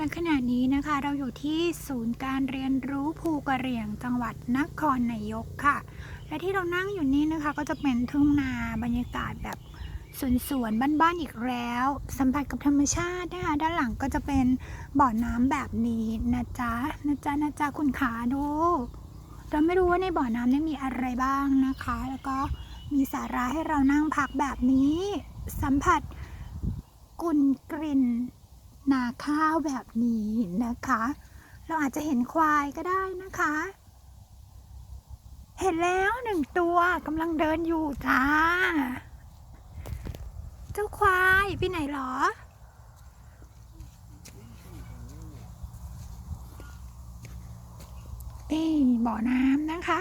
ณขณะนี้นะคะเราอยู่ที่ศูนย์การเรียนรู้ภูกระเหรี่ยงจังหวัดนครนายกค่ะ และที่เรานั่งอยู่นี้นะคะ ก็จะเป็นทุ่งนาบรรยากาศแบบสวนสวนๆบ้านๆอีกแล้ว สัมผัสกับธรรมชาตินะคะด้านหลังก็จะเป็นบ่อน้ำแบบนี้นะจ๊ะนะจ๊ะนะจ๊ะคุณขาดูเราไม่รู้ว่าในบ่อน้ำนี่มีอะไรบ้างนะคะ แล้วก็มีสาระให้เรานั่งพักแบบนี้ สัมผัสกลิ่นกลิ่น นาข้าวแบบนี้นะคะ เราอาจจะเห็นควายก็ได้นะคะ เห็นแล้วหนึ่งตัวกำลังเดินอยู่จ้า เจ้าควายไปไหนหรอนี่บ่อน้ำนะคะ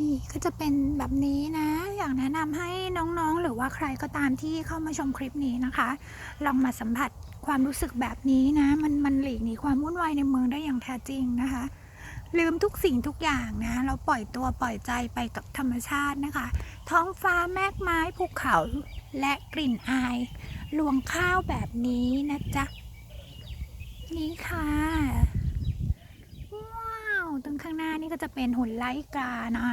นี่ก็จะเป็นแบบนี้นะ อยากแนะนำให้น้องๆ หรือว่าใครก็ตามที่เข้ามาชมคลิปนี้นะคะ ลองมาสัมผัสความรู้สึกแบบนี้นะ มันมันหลีกหนีความวุ่นวายในเมืองได้อย่างแท้จริงนะคะ ลืมทุกสิ่งทุกอย่างนะเราปล่อยตัวปล่อยใจไปกับธรรมชาตินะคะ ท้องฟ้าแมกไม้ภูเขาและกลิ่นอายรวงข้าวแบบนี้นะจ๊ะ นี่ค่ะ ว้าวตรงข้างหน้านี่ ก็จะเป็นหุ่นไล่กานะ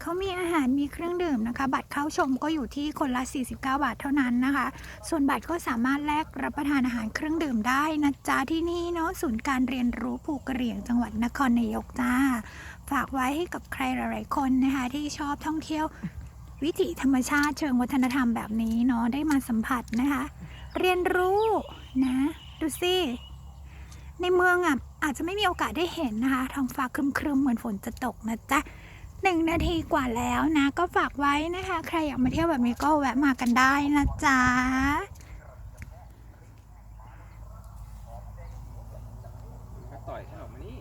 เขามีอาหารมีเครื่องดื่มนะคะ บัตรเข้าชมก็อยู่ที่คนละ 49 บาทเท่านั้นนะคะ ส่วนบัตรก็สามารถแลกรับประทานอาหารเครื่องดื่มได้นะจ๊ะที่นี่เนาะศูนย์การเรียนรู้ภูกระเหรี่ยงจังหวัดนครนายกจ้า ฝากไว้ให้กับใครหลาย ๆ คนนะคะ ที่ชอบท่องเที่ยววิถีธรรมชาติเชิงวัฒนธรรมแบบนี้เนาะได้มาสัมผัสนะคะ เรียนรู้นะ ดูสิ ในเมืองอะอาจจะไม่มีโอกาสได้เห็นนะคะท้องฟ้าครึมๆเหมือนฝนจะตกนะจ๊ะหนึ่งนาทีกว่าแล้วนะ ก็ฝากไว้นะคะ ใครอยากมาเที่ยวแบบนี้ก็แวะมากันได้นะจ๊ะต่อยข้ามานี่